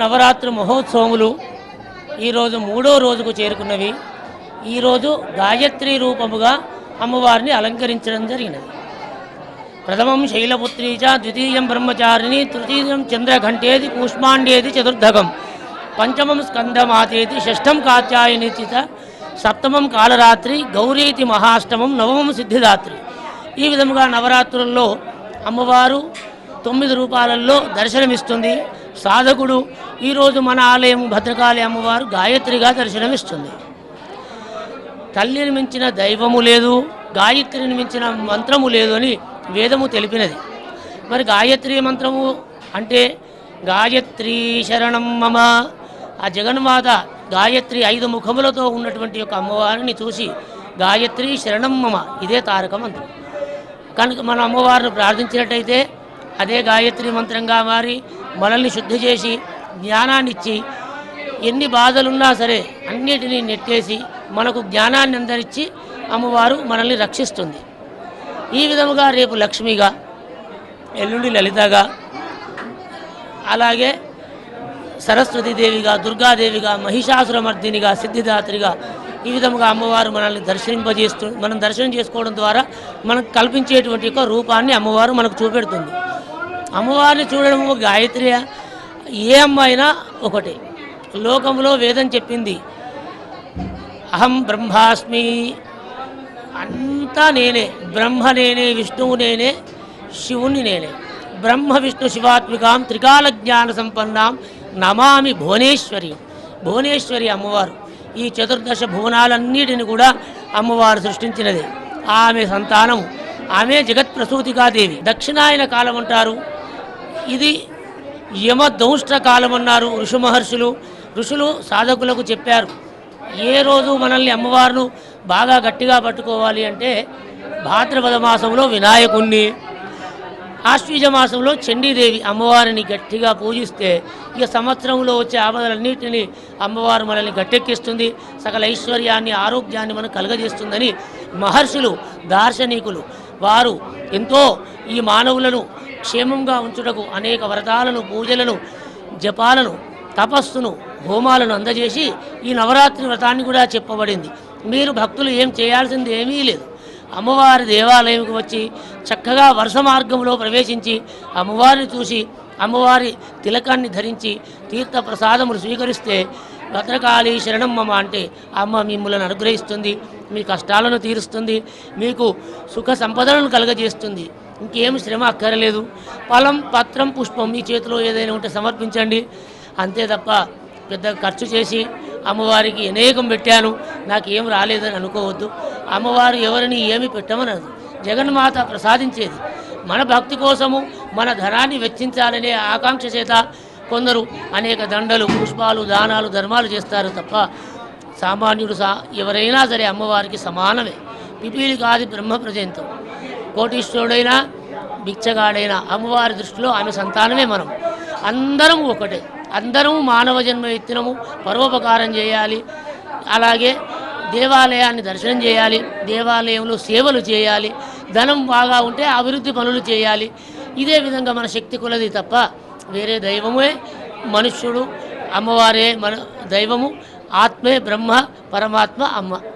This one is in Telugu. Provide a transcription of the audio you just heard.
నవరాత్రి మహోత్సవములు ఈరోజు మూడో రోజుకు చేరుకున్నవి. ఈరోజు గాయత్రి రూపముగా అమ్మవారిని అలంకరించడం జరిగినది. ప్రథమం శైలపుత్రీ ద్వితీయం బ్రహ్మచారిణి తృతీయం చంద్రఘంటేది కూష్మాండేది చతుర్థకం పంచమం స్కందమాతేతి షష్టం కాత్యాయనిచిత సప్తమం కాలరాత్రి గౌరీతి మహాష్టమం నవమం సిద్ధిదాత్రి. ఈ విధముగా నవరాత్రుల్లో అమ్మవారు తొమ్మిది రూపాలలో దర్శనమిస్తుంది. సాధకుడు ఈరోజు మన ఆలయం భద్రకాళి అమ్మవారు గాయత్రిగా దర్శనమిస్తుంది. తల్లిని మించిన దైవము లేదు గాయత్రిని మించిన మంత్రము లేదు అని వేదము తెలిపినది. మరి గాయత్రి మంత్రము అంటే గాయత్రీ శరణం మమ. ఆ జగన్మాత గాయత్రి ఐదు ముఖములతో ఉన్నటువంటి యొక్క అమ్మవారిని చూసి గాయత్రి శరణం మమ ఇదే తారక మంత్రం. కనుక మన అమ్మవారిని ప్రార్థించినట్టయితే అదే గాయత్రి మంత్రంగా మారి మనల్ని శుద్ధి చేసి జ్ఞానాన్నిచ్చి ఎన్ని బాధలున్నా సరే అన్నిటినీ నెట్టేసి మనకు జ్ఞానాన్ని అందరిచ్చి అమ్మవారు మనల్ని రక్షిస్తుంది. ఈ విధముగా రేపు లక్ష్మిగా ఎల్లుండి లలితగా అలాగే సరస్వతీదేవిగా దుర్గాదేవిగా మహిషాసురమర్దినిగా సిద్ధిదాత్రిగా ఈ విధముగా అమ్మవారు మనల్ని దర్శింపజేస్తూ మనం దర్శనం చేసుకోవడం ద్వారా మనకు కల్పించేటువంటి యొక్క రూపాన్ని అమ్మవారు మనకు చూపెడుతుంది. అమ్మవారిని చూడడము గాయత్రి ఏ అమ్మ అయినా లోకంలో వేదం చెప్పింది అహం బ్రహ్మాస్మి అంతా నేనే బ్రహ్మ నేనే విష్ణువు నేనే శివుని నేనే. బ్రహ్మ విష్ణు శివాత్మికాం త్రికాల జ్ఞాన సంపన్నాం నమామి భువనేశ్వరి. భువనేశ్వరి అమ్మవారు. ఈ చతుర్దశ భువనాలన్నిటిని కూడా అమ్మవారు సృష్టించినది. ఆమె సంతానము. ఆమె జగత్ప్రసూతికాదేవి. దక్షిణాయన కాలం అంటారు. ఇది యమ దౌష్ట కాలం అన్నారు ఋషి మహర్షులు. ఋషులు సాధకులకు చెప్పారు. ఏ రోజు మనల్ని అమ్మవారును బాగా గట్టిగా పట్టుకోవాలి అంటే భాద్రపద మాసంలో వినాయకుణ్ణి ఆశ్వీజ మాసంలో చండీదేవి అమ్మవారిని గట్టిగా పూజిస్తే ఇక సంవత్సరంలో వచ్చే ఆపదలన్నింటినీ అమ్మవారు మనల్ని గట్టెక్కిస్తుంది సకల ఐశ్వర్యాన్ని ఆరోగ్యాన్ని మనకు కలగజేస్తుందని మహర్షులు దార్శనికులు వారు ఎంతో ఈ మానవులను క్షేమంగా ఉంచుటకు అనేక వ్రతాలను పూజలను జపాలను తపస్సును హోమాలను అందజేసి ఈ నవరాత్రి వ్రతాన్ని కూడా చెప్పబడింది. మీరు భక్తులు ఏం చేయాల్సింది ఏమీ లేదు. అమ్మవారి దేవాలయంకు వచ్చి చక్కగా వరుస మార్గంలో ప్రవేశించి అమ్మవారిని చూసి అమ్మవారి తిలకాన్ని ధరించి తీర్థ ప్రసాదములు స్వీకరిస్తే భద్రకాళి శరణం మమ అంటే అమ్మ మిమ్మల్ని అనుగ్రహిస్తుంది మీ కష్టాలను తీరుస్తుంది మీకు సుఖ సంపదలను కలగజేస్తుంది. ఇంకేం శ్రమ అక్కరలేదు. ఫలం పత్రం పుష్పం మీ చేతిలో ఏదైనా ఉంటే సమర్పించండి. అంతే తప్ప పెద్ద ఖర్చు చేసి అమ్మవారికి అనేకం పెట్టాను. నాకు రాలేదని అనుకోవద్దు. అమ్మవారు ఎవరిని ఏమి పెట్టమనదు. జగన్మాత ప్రసాదించేది. మన భక్తి కోసము మన ధనాన్ని వెచ్చించాలనే ఆకాంక్ష చేత కొందరు అనేక దండలు పుష్పాలు దానాలు ధర్మాలు చేస్తారు తప్ప సామాన్యుడు సా ఎవరైనా సరే అమ్మవారికి సమానమే. పిపీలి కాది బ్రహ్మ ప్రజంతం. కోటీశ్వరుడైనా భిక్షగాడైనా అమ్మవారి దృష్టిలో ఆమె సంతానమే మనం. అందరం ఒకటే. అందరము మానవ జన్మ ఎత్తినము పరోపకారం చేయాలి. అలాగే దేవాలయాన్ని దర్శనం చేయాలి దేవాలయంలో సేవలు చేయాలి ధనం బాగా ఉంటే అభివృద్ధి పనులు చేయాలి. ఇదే విధంగా మన శక్తి కొలది తప్ప వేరే దైవమే మనుష్యుడు అమ్మవారే మన దైవము ఆత్మే బ్రహ్మ పరమాత్మ అమ్మ.